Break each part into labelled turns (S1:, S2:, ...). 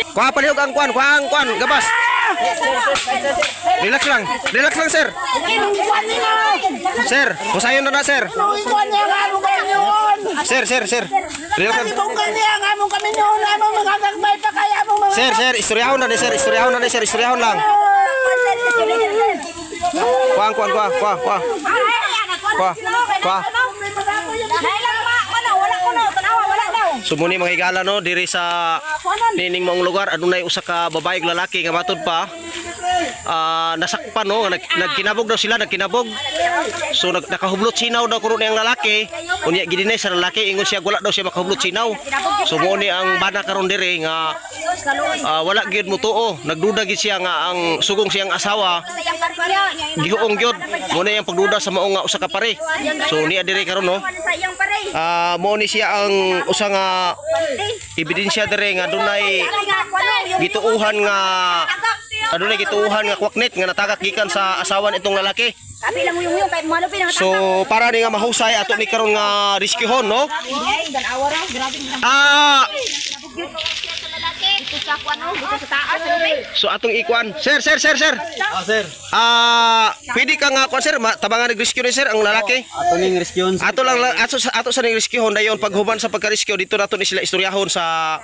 S1: Dili
S2: Kuha palihog ang kuan, kuha ang kuan, gabas. Relax lang. Relax lang, sir. Sir, musayon na na, sir. Sir, sir, sir. Relax lang. Sir, sir, istoryahon na ni sir, istoryahon na ni sir, istoryahon lang. Kuha ang kuan, kuha, kuha, kuha. Kuha, kuha. Sumuni mga higala no diri sa nining mong lugar adunay usa ka babae ug lalaki nga matud pa ah nasakpan no? Nag, nagkinabog daw sila nagkinabog. So nag, nakahublot sinaw daw kuno niyang lalaki. Unya gidinay sa lalaki ingon siya wala daw siya makahublot sinaw. So mo ni ang bana karon diri nga ah, wala gyud mo tuo. Nagduda gid siya nga ang sugong siyang asawa. Gihuong gyud. Mo ni ang pagduda sa mao nga usa ka pare. So niya diri karon no? Ah, mo ni siya ang usa nga ebidensya dire nga dunay gituuhan nga adunay gituuhan nga kwaknet nga natagak gikan sa asawa nitong lalaki.
S3: Kapi lang yung yung kahit malo
S2: So para ni nga mahusay ato ni karon nga rescuehon no. Ah,
S3: Ito sa kuano, dito sa taas, sa lubig.
S2: So atong ikuan. Sir, sir, sir, sir.
S4: Ah, sir.
S2: Ah, pwede ka nga kuan sir, ma- tabangan nag-rescue ni sir ang lalaki.
S4: Ato ning rescue sir.
S2: Ato lang ato sa ato sa ning rescuehon dayon paghuman sa pagka-rescue dito nato ni sila istoryahon sa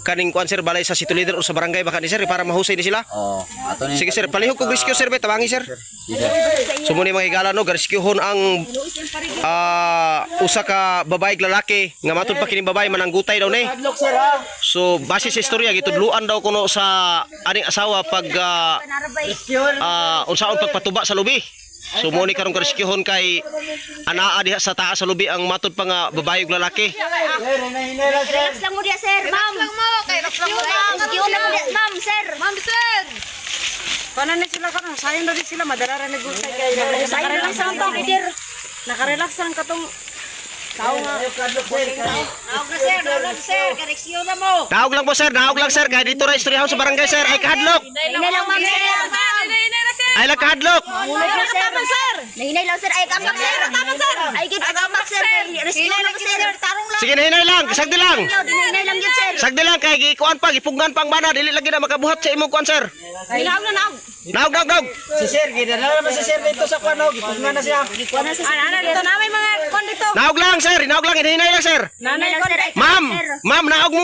S2: kaning kuan sir balay sa city leader o sa barangay baka ni sir para mahusay ni sila.
S4: Oh, ato ning
S2: Sige sir, palihog kog rescue sir, tabangi sir. Sumuni mga higala no, rescuehon ang ah usa ka babae lalaki nga matud pa kining babae mananggutay daw ni. So base sa istorya gitudluan daw kuno sa aning asawa pag ah, ah, unsaon pagpatuba sa lubi. So mo ni karong rescuehon kay anaa diha sa taas sa lubi ang matud pa nga babae ug lalaki.
S3: Relax lang mo dia, sir. Ma'am. Relax lang mo. Kay relax lang mo. Excuse na mo ma'am, sir. Ma'am, sir.
S5: Paano na sila karon? Sayang na sila madala ra nagusay kay
S3: Nakarelax lang tong leader.
S5: nakarelax lang katong tao nga.
S3: Naog na, sir. Naog na, sir. Kareksyon na mo.
S2: Naog lang po sir, naog lang sir kay dito ra istoryahan sa barangay sir ay kahadlok.
S3: Nahinay lang, ma'am, sir.
S2: Ay lang kahadlok.
S3: Nahinay lang, sir. Nahinay lang, sir. Ay, sir. Kamak, sir. Ay, gid kamak, sir. Rescue na lang, sir. Tarong lang.
S2: Sige nahinay lang, sagdi lang.
S3: Dinahinay lang yun, sir.
S2: Sagdi lang kay gikuan pa gipugnan pang bana dili lagi na makabuhat sa imong kuan sir.
S5: Naog na naog.
S2: Naog naog naog.
S4: Si sir, gidala naman si sir dito sa kwano. Gipugna na siya.
S5: Ano ano dito na may mga kon dito.
S2: Naog lang sir, naog lang hinay lang sir.
S3: Lang, sir.
S2: Ma'am, ma'am naog mo